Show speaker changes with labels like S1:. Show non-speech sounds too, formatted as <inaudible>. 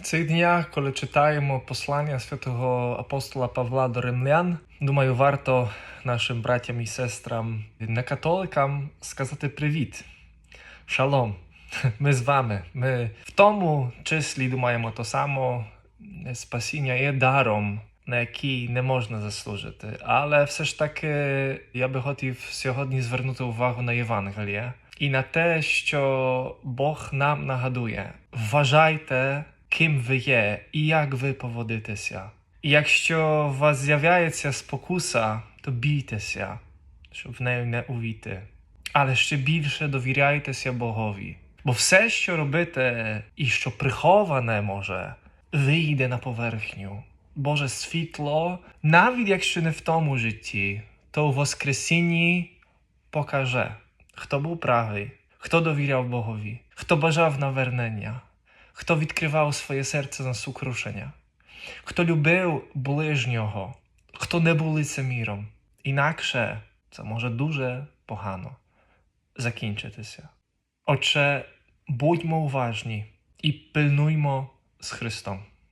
S1: В цих днях, коли читаємо послання святого апостола Павла до римлян, думаю, варто нашим братям і сестрам, не католикам, сказати привіт. Шалом. <laughs> Ми з вами. Ми в тому числі думаємо то само, спасіння є даром, на який не можна заслужити. Але все ж таки я би хотів сьогодні звернути увагу на Євангеліє і на те, що Бог нам нагадує: вважайте, ким ви є і як ви поводитеся. Якщо у вас з'являється спокуса, то бійтеся, щоб в неї не увійти. Але ще більше довіряйтеся Богові. Бо все, що робите і що приховане може, вийде на поверхню. Боже світло, навіть якщо не в тому житті, то у Воскресінні покаже, хто був правий, хто довіряв Богові, хто бажав навернення, хто відкривав своє серце на сукрушення, хто любив ближнього, хто не був лицеміром. Інакше це може дуже погано закінчитися. Отже, будьмо уважні і пильнуймо з Христом.